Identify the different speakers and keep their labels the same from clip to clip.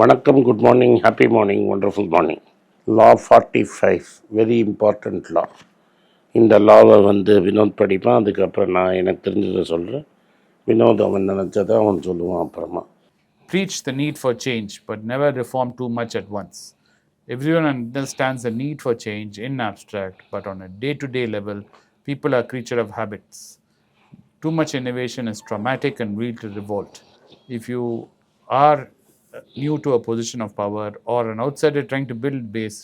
Speaker 1: வணக்கம் good morning happy morning wonderful morning law forty five very important law இந்த லாவை வந்து வினோத் படிப்பான் அதுக்கப்புறம் நான் எனக்கு தெரிஞ்சதை சொல்கிறேன் வினோத் அவன் நினச்சதை அவன் சொல்லுவான் அப்புறமா
Speaker 2: preach the need for change, but never reform too much at once. Everyone understands the need for change in abstract, but on a day to day level, people are creature of habits. Too much innovation is traumatic and lead to revolt. If you are uh, new to a position of power or an outsider trying to build base,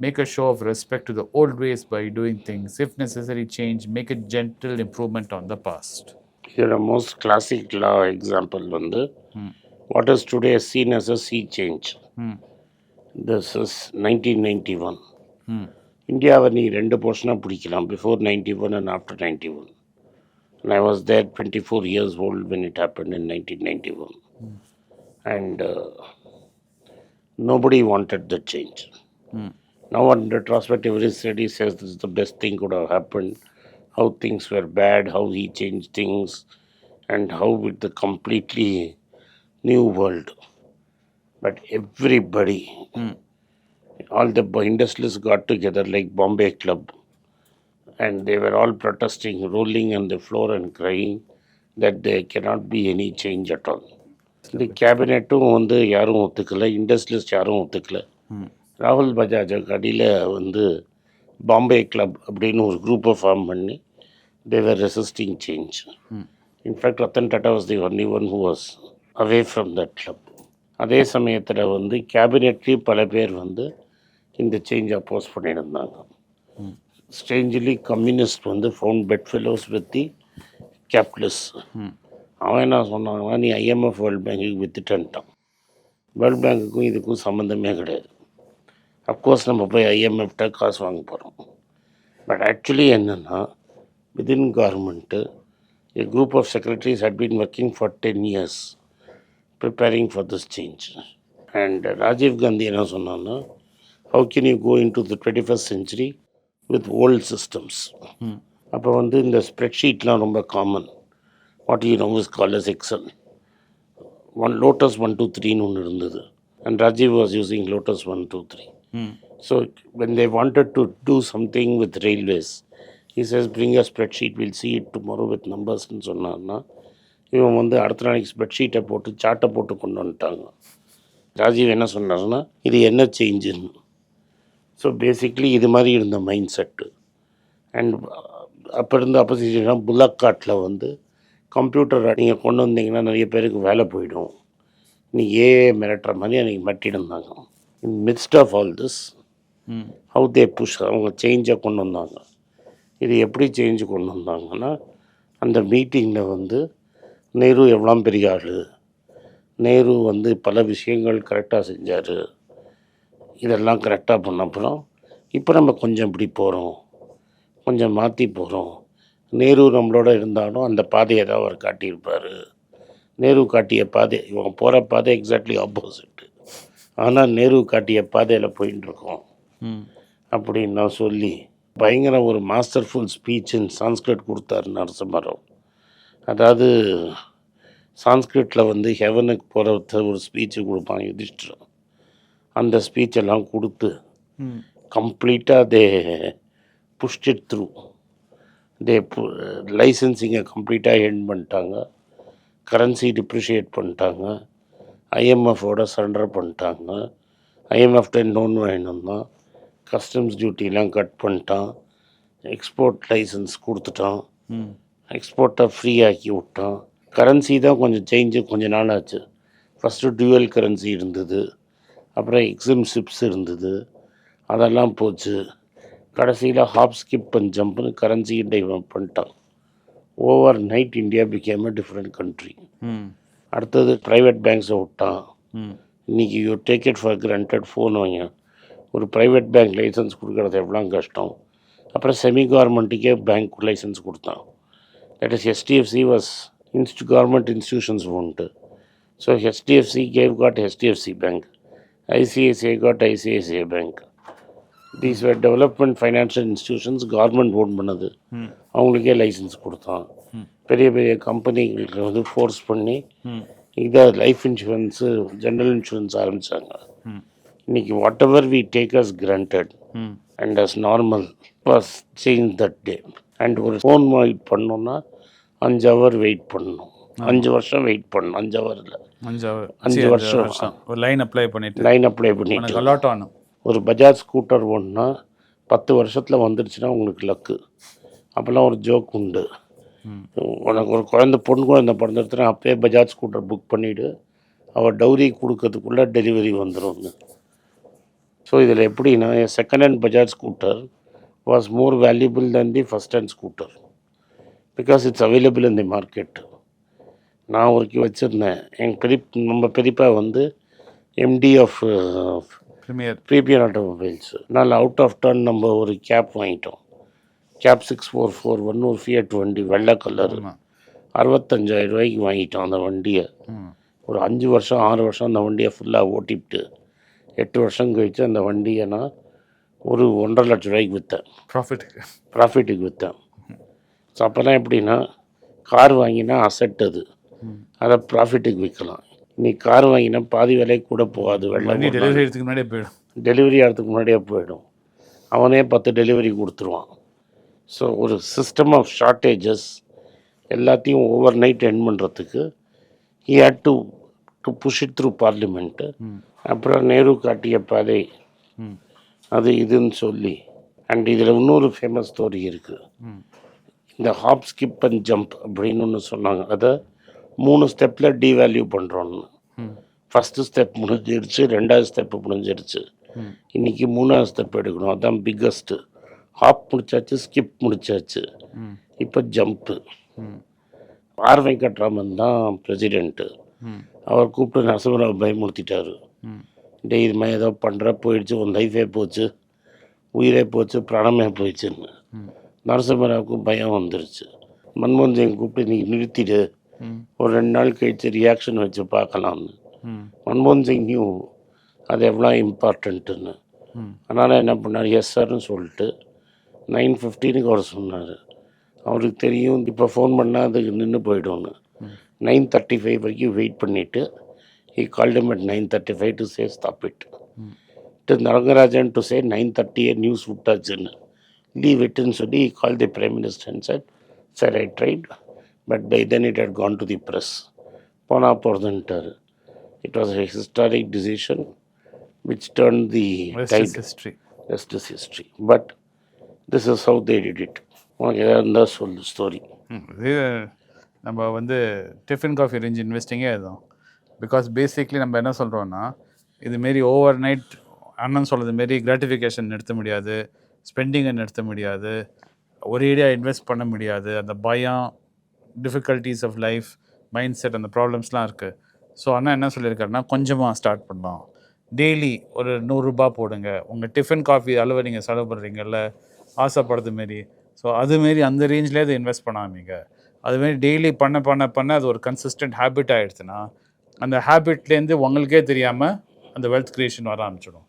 Speaker 2: make a show of respect to the old ways by doing things. If necessary, change, make a gentle improvement on the past.
Speaker 1: இதோட most classic லா example வந்து what is today seen as a sea change
Speaker 2: Hmm.
Speaker 1: This is nineteen ninety one
Speaker 2: Hmm.
Speaker 1: இந்தியாவை நீ ரெண்டு போர்ஷனாக பிடிக்கலாம் before ninety one and after ninety one and I was there twenty four years old when it happen in nineteen ninety one and uh, nobody wanted the change.
Speaker 2: Mm.
Speaker 1: Now, in retrospective, every study says this is the best thing could have happened, how things were bad, how he changed things, and how with the completely new world. But everybody,
Speaker 2: mm.
Speaker 1: all the industrialists got together like Bombay Club, and they were all protesting, rolling on the floor and crying that there cannot be any change at all. இந்த கேபினெட்டும் வந்து யாரும் ஒத்துக்கல industrialist யாரும் ஒத்துக்கல. ராகுல் பஜாஜுக்கு அடியில் வந்து Bombay club அப்படின்னு ஒரு குரூப்பை ஃபார்ம் பண்ணி they were resisting
Speaker 2: change.
Speaker 1: In fact Ratan Tata was the only one who was away from that club அதே சமயத்தில் வந்து கேபினெட்லேயும் பல பேர் வந்து இந்த சேஞ்ச் அப்போஸ் பண்ணியிருந்தாங்க. ஸ்ட்ரேஞ்சிலி கம்யூனிஸ்ட் வந்து found bed fellows with the
Speaker 2: capitalist.
Speaker 1: அவன் என்ன சொன்னாங்கன்னா நீ ஐஎம்எஃப் வேர்ல்ட் பேங்குக்கு வித்துட்டன்ட்டான் வேர்ல்ட் பேங்குக்கும் இதுக்கும் சம்மந்தமே கிடையாது அஃப்கோர்ஸ் நம்ம போய் ஐஎம்எஃப்ட காசு வாங்க போகிறோம் பட் ஆக்சுவலி என்னென்னா within government a group of secretaries had been working for 10 years preparing for this change. And Rajiv Gandhi என்ன சொன்னான்னா how can you go into the 21st century with old systems?
Speaker 2: Hmm.
Speaker 1: அப்போ வந்து இந்த ஸ்ப்ரெட்ஷீட்லாம் ரொம்ப common what you is call as Excel one Lotus one two த்ரீன்னு ஒன்று இருந்தது and Rajiv was using Lotus one two
Speaker 2: three.
Speaker 1: So when they wanted to do something with railways, he says, bring a spreadsheet, we'll see it tomorrow with numbers ன்னு சொன்னார்னா இவன் வந்து அடுத்த நாளைக்கு ஸ்ப்ரெட்ஷீட்டை போட்டு சார்ட்டை போட்டு கொண்டு வந்துட்டாங்க. ராஜீவ் என்ன சொன்னார்னா இது என்ன சேஞ்சுன்னு ஸோ பேசிக்லி இது மாதிரி இருந்த மைண்ட் செட்டு அண்ட் அப்போ இருந்த அப்போசிஷனாக புல்லக்காட்டில் வந்து கம்ப்யூட்டரை நீங்கள் கொண்டு வந்தீங்கன்னா நிறைய பேருக்கு வேலை போயிடும். நீ ஏ மிரட்டுற மாதிரி அன்றைக்கி மிரட்டியிருந்தாங்க in midst of all
Speaker 2: this.
Speaker 1: How they push அவங்க சேஞ்சை கொண்டு வந்தாங்க. இது எப்படி சேஞ்சு கொண்டு வந்தாங்கன்னா அந்த மீட்டிங்கில் வந்து நேரு எவ்வளோ பெரிய ஆள்? நேரு வந்து பல விஷயங்கள் கரெக்டாக செஞ்சார். இதெல்லாம் கரெக்டாக பண்ண அப்புறம் இப்போ நம்ம கொஞ்சம் இப்படி போகிறோம் கொஞ்சம் மாற்றி போகிறோம் நேரு நம்மளோட இருந்தாலும் அந்த பாதையை தான் அவர் காட்டியிருப்பார். நேரு காட்டிய பாதை இவன் போகிற பாதை எக்ஸாக்ட்லி ஆப்போசிட்டு ஆனால் நேரு காட்டிய பாதையில்
Speaker 2: Hmm.
Speaker 1: அப்படின்னு நான் சொல்லி பயங்கர ஒரு மாஸ்டர்ஃபுல் ஸ்பீச் இன் சான்ஸ்கிரிட் கொடுத்தாரு நரசிம்மராவ். அதாவது சான்ஸ்கிரிட்டில் வந்து ஹெவனுக்கு போகிற ஒரு ஸ்பீச்சு கொடுப்பான் யுதிஷ்டர் அந்த ஸ்பீச்செல்லாம் கொடுத்து. கம்ப்ளீட்டாக தே புஷ்டிட் த்ரூ தே லைசன்சிங்கை கம்ப்ளீட்டாக எண்ட் பண்ணிட்டாங்க. கரன்சி டிப்ரிஷியேட் பண்ணிட்டாங்க. ஐஎம்எஃபோட சரண்டர் பண்ணிட்டாங்க. ஐஎம்எஃப்ட லோன் வேணும்னா கஸ்டம்ஸ் டியூட்டிலாம் கட் பண்ணிட்டான். எக்ஸ்போர்ட் லைசன்ஸ் கொடுத்துட்டான். எக்ஸ்போர்ட்டை ஃப்ரீ ஆக்கி விட்டான். கரன்சி தான் கொஞ்சம் சேஞ்சு கொஞ்ச நாள் ஆச்சு ஃபஸ்ட்டு டுவல் கரன்சி இருந்தது. அப்புறம் எக்ஸிம் சிப்ஸ் இருந்தது. அதெல்லாம் போச்சு. கடைசியில் ஹாப் ஸ்கிப் அண்ட் ஜம்ப்னு கரன்சி டைவர்ட் பண்ணிட்டான். Over night India became a different
Speaker 2: country.
Speaker 1: அடுத்தது ப்ரைவேட் பேங்க்ஸை விட்டான். இன்றைக்கி you take it for granted phone வாங்க. ஒரு ப்ரைவேட் பேங்க் லைசன்ஸ் கொடுக்கறது எவ்வளோ கஷ்டம். அப்புறம் செமி கவர்மெண்ட்டுக்கே பேங்க் லைசன்ஸ் கொடுத்தான் that is SDFC was insti government institutions உண்டு. So HDFC gave got HDFC bank ICICI got ICICI bank these were development financial institutions government own பண்ணது. அவங்களுக்கே லைசன்ஸ் கொடுத்தான். பெரிய பெரிய கம்பெனிகளுக்கு வந்து ஃபோர்ஸ் பண்ணி
Speaker 2: Hmm.
Speaker 1: இதை லைஃப் இன்சூரன்ஸு ஜென்ரல் இன்சூரன்ஸ் ஆரம்பித்தாங்க இன்னைக்கு whatever we take as
Speaker 2: granted
Speaker 1: and as normal was change that day and ஒரு ஃபோன் வெயிட் பண்ணோன்னா அஞ்சு ஹவர் வெயிட் பண்ணணும். அஞ்சு வருஷம் வெயிட் பண்ணணும். அஞ்சு ஹவரில்
Speaker 2: அஞ்சு hour.
Speaker 1: அஞ்சு வருஷம்.
Speaker 2: ஒரு லைன் அப்ளை பண்ணிட்டு.
Speaker 1: லைன் அப்ளை பண்ணிட்டு.
Speaker 2: அலாட் ஆகணும்.
Speaker 1: ஒரு பஜாஜ் ஸ்கூட்டர் ஒன்றா பத்து வருஷத்தில் வந்துடுச்சுன்னா உங்களுக்கு லக்கு. அப்போல்லாம் ஒரு ஜோக் உண்டு. உனக்கு ஒரு குழந்தை பொண்ணு குழந்தை பிறந்துடுச்சுன்னா அப்பயே பஜாஜ் ஸ்கூட்டர் புக் பண்ணிவிடு அவள் டௌரி கொடுக்கறதுக்குள்ளே டெலிவரி வந்துடும் ஸோ இதில் எப்படின்னா second hand Bajaj scooter was more valuable then the first hand scooter because it's available in the market நான் ஒருக்கி வச்சுருந்தேன். எங்கள் பெரிய நம்ம பெரியப்பா வந்து MD of
Speaker 2: Premier
Speaker 1: Premier Automobiles அதனால் அவுட் ஆஃப் டர்ன் நம்ம ஒரு கேப் வாங்கிட்டோம். Cab six four four one ஒரு ஃபியட் வண்டி வெள்ளை கலர் அறுபத்தஞ்சாயிரம் ரூபாய்க்கு வாங்கிட்டோம் அந்த வண்டியை. ஒரு அஞ்சு வருஷம் ஆறு வருஷம் அந்த வண்டியை ஃபுல்லாக ஓட்டிவிட்டு எட்டு வருஷம் கழித்து அந்த வண்டியை நான் ஒரு ஒன்றரை லட்ச ரூபாய்க்கு விற்றேன்
Speaker 2: ப்ராஃபிட்டுக்கு
Speaker 1: ப்ராஃபிட்டுக்கு விற்றேன் ஸோ அப்போல்லாம் எப்படின்னா கார் வாங்கினா அசெட் அது. அதை ப்ராஃபிட்டுக்கு விற்கலாம் இன்னைக்கு கார் வாங்கினா பாதி விலை கூட போகாது
Speaker 2: வண்டி
Speaker 1: வெள்ளை
Speaker 2: டெலிவரி முன்னாடியே போயிடும்.
Speaker 1: டெலிவரி ஆகிறதுக்கு முன்னாடியே போயிடும். அவனே பத்து டெலிவரி கொடுத்துருவான். ஸோ ஒரு சிஸ்டம் ஆஃப் ஷார்ட்டேஜஸ் எல்லாத்தையும் ஓவர் நைட் என் பண்ணுறதுக்கு he had to to push it through
Speaker 2: parliament
Speaker 1: அப்புறம் நேரு காட்டிய பாதை. அது இதுன்னு சொல்லி. அண்ட் இதில் இன்னொரு ஃபேமஸ் ஸ்டோரி இருக்குது இந்த ஹாப் ஸ்கிப் அண்ட் ஜம்ப் அப்படின்னு ஒன்று சொன்னாங்க. அதை மூணு ஸ்டெப்பில் டிவேல்யூ பண்ணுறோன்னு ஃபஸ்ட்டு ஸ்டெப் முடிஞ்சிருச்சு ரெண்டாவது ஸ்டெப்பு முடிஞ்சிருச்சு. இன்னைக்கு மூணாவது ஸ்டெப் எடுக்கணும் அதுதான் பிக்கஸ்ட்டு ஹாப் முடிச்சாச்சு ஸ்கிப் முடிச்சாச்சு. இப்போ ஜம்ப்பு
Speaker 2: ம்
Speaker 1: ஆர் வெங்கட்ராமன் தான் பிரசிடெண்ட்டு அவர் கூப்பிட்டு நரசிம்மராவ் பயமுறுத்திட்டார். டே இது மாதிரி ஏதோ பண்ணுற போயிடுச்சு உன் லைஃபே போச்சு. உயிரே போச்சு பிராணமே போயிடுச்சுன்னு. நரசிம்மராவுக்கு பயம் வந்துருச்சு. மன்மோகன் சிங் கூப்பிட்டு நீ நிறுத்திடு. ஒரு ரெண்டு நாள் கழிச்சு ரியாக்ஷன் வச்சு பார்க்கலாம்னு மன்மோகன் சிங் நியூ அது எவ்வளோ இம்பார்ட்டண்ட்டுன்னு அதனால் என்ன பண்ணார்? எஸ் சார்னு சொல்லிட்டு நைன் ஃபிஃப்டீனுக்கு அவர் சொன்னார். அவருக்கு தெரியும் இப்போ ஃபோன் பண்ணால் அதுக்கு நின்று போயிடும்னு. நைன் தேர்ட்டி ஃபைவ் வரைக்கும் வெயிட் பண்ணிவிட்டு he called him at nine thirty five to say stop
Speaker 2: it.
Speaker 1: To நரங்கராஜன் to say nine தேர்ட்டியே நியூஸ் விட்டாச்சுன்னு லீவ் இட்டுன்னு சொல்லி call the prime minister sir sir I tried but by then it had gone to the press போனால் போகிறதுன்ட்டார் it was a historic decision which turned the
Speaker 2: Rest
Speaker 1: tide
Speaker 2: is history.
Speaker 1: rest is history. But this is how they did it. உனக்கு எதாவது இருந்தால் சொல்லு story
Speaker 2: இது நம்ம வந்து tiffin coffee range இன்வெஸ்டிங்கே அதுதான் because basically நம்ம என்ன சொல்கிறோன்னா இதுமாரி ஓவர் நைட் அண்ணன் சொல்கிறது மாரி கிராட்டிஃபிகேஷன் நிறுத்த முடியாது ஸ்பெண்டிங்கை நிறுத்த முடியாது ஒரேடியாக இன்வெஸ்ட் பண்ண முடியாது அந்த பயம் difficulties of life mind set அந்த ப்ராப்ளம்ஸ்லாம் இருக்குது ஸோ அண்ணா என்ன சொல்லியிருக்காருன்னா கொஞ்சமாக ஸ்டார்ட் பண்ணலாம். டெய்லி ஒரு நூறுரூபா போடுங்க. உங்கள் டிஃபன் காஃபி அளவை நீங்கள் செலவு பண்ணுறீங்கல்ல ஆசைப்படுறது மாரி. ஸோ அதுமாரி அந்த ரேஞ்சிலே அதை இன்வெஸ்ட் பண்ணாமீங்க அதுமாரி டெய்லி பண்ண பண்ண பண்ண அது ஒரு கன்சிஸ்டன்ட் ஹேபிட் ஆகிடுச்சுன்னா அந்த ஹேபிட்லேருந்து உங்களுக்கே தெரியாமல் அந்த வெல்த் க்ரியேஷன் வர ஆரம்பிச்சிடும்.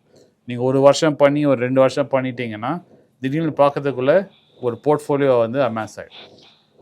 Speaker 2: நீங்கள் ஒரு வருஷம் பண்ணி ஒரு ரெண்டு வருஷம் பண்ணிட்டீங்கன்னா திடீர்னு பார்க்கறதுக்குள்ளே ஒரு போர்ட்ஃபோலியோ வந்து அமேஸ் ஆகிடும்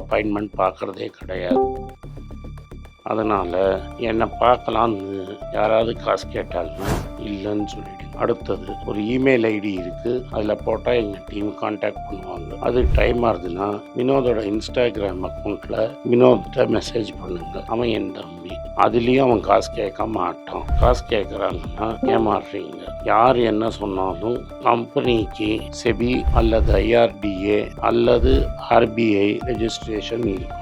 Speaker 1: அப்பாயின்மெண்ட் பார்க்குறதே கிடையாது. அதனால் என்னை பார்க்கலான்னு யாராவது காசு கேட்டாங்கன்னா இல்லைன்னு சொல்லிடு. அடுத்தது ஒரு இமெயில் ஐடி இருக்குது அதில் போட்டால் எங்கள் டீம் காண்டாக்ட் பண்ணுவாங்க. அது டைம் ஆகுதுன்னா வினோதோட இன்ஸ்டாகிராம் அக்கௌண்ட்டில் வினோத்கிட்ட மெசேஜ் பண்ணுங்க. அவன் என் தம்பி. அதுலேயும் அவன் காசு கேட்க மாட்டான். காசு கேட்குறாங்கன்னா ஏமாறுறீங்க. யார் என்ன சொன்னாலும் கம்பெனிக்கு செபி அல்லது ஐஆர்டிஏ அல்லது ஆர்பிஐ ரெஜிஸ்ட்ரேஷன் இருக்கும்.